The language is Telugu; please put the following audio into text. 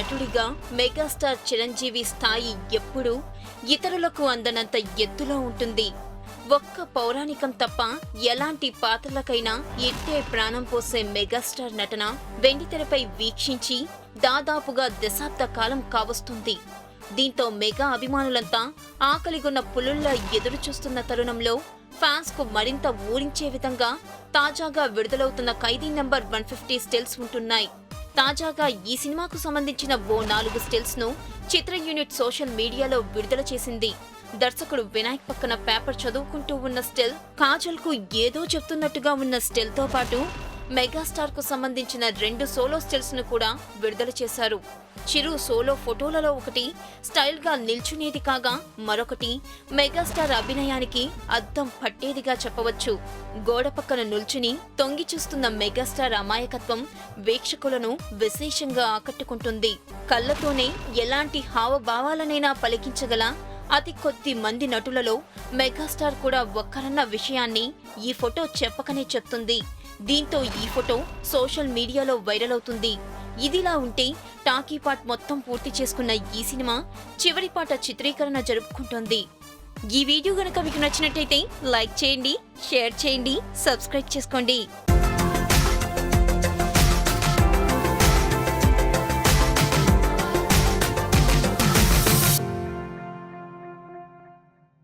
నటుడిగా మెగాస్టార్ చిరంజీవి స్థాయి ఎప్పుడూ ఇతరులకు అందనంత ఎత్తులో ఉంటుంది. ఒక్క పౌరాణికం తప్ప ఎలాంటి పాత్రలకైనా ఎట్టే ప్రాణం పోసే మెగాస్టార్ నటన వెండితెరపై వీక్షించి దాదాపుగా దశాబ్ద కాలం కావస్తుంది. దీంతో మెగా అభిమానులంతా ఆకలిగొన్న పులుల్లా ఎదురుచూస్తున్న తరుణంలో ఫ్యాన్స్కు మరింత ఊరించే విధంగా తాజాగా విడుదలవుతున్న Khaidi number one fifty stills ఉంటున్నాయి. తాజాగా ఈ సినిమాకు సంబంధించిన ఓ నాలుగు స్టిల్స్ను చిత్ర యూనిట్ సోషల్ మీడియాలో విడుదల చేసింది. దర్శకుడు వినాయక్ పక్కన పేపర్ చదువుకుంటూ ఉన్న స్టిల్ కాజల్కు ఏదో చెప్తున్నట్టుగా ఉన్న స్టిల్తో పాటు మెగాస్టార్కు సంబంధించిన రెండు సోలో స్టిల్స్ను కూడా విడుదల చేశారు. చిరు సోలో ఫోటోలలో ఒకటి స్టైల్గా నిల్చునేది కాగా మరొకటి మెగాస్టార్ అభినయానికి అద్దం పట్టేదిగా చెప్పవచ్చు. గోడ పక్కన నిల్చుని తొంగి చూస్తున్న మెగాస్టార్ అమాయకత్వం వీక్షకులను విశేషంగా ఆకట్టుకుంటుంది. కళ్ళతోనే ఎలాంటి హావభావాలనైనా పలికించగల అతి కొద్ది మంది నటులలో మెగాస్టార్ కూడా ఒక్కరన్న విషయాన్ని ఈ ఫోటో చెప్పకనే చెప్తుంది. దీంతో ఈ ఫోటో సోషల్ మీడియాలో వైరల్ అవుతుంది. ఇదిలా ఉంటే టాకీ పార్ట్ మొత్తం పూర్తి చేసుకున్న ఈ సినిమా చివరి పాట చిత్రీకరణ జరుపుకుంటోంది. ఈ వీడియో గనక మీకు నచ్చినట్టయితే లైక్ చేయండి షేర్ చేయండి సబ్స్క్రైబ్ చేసుకోండి.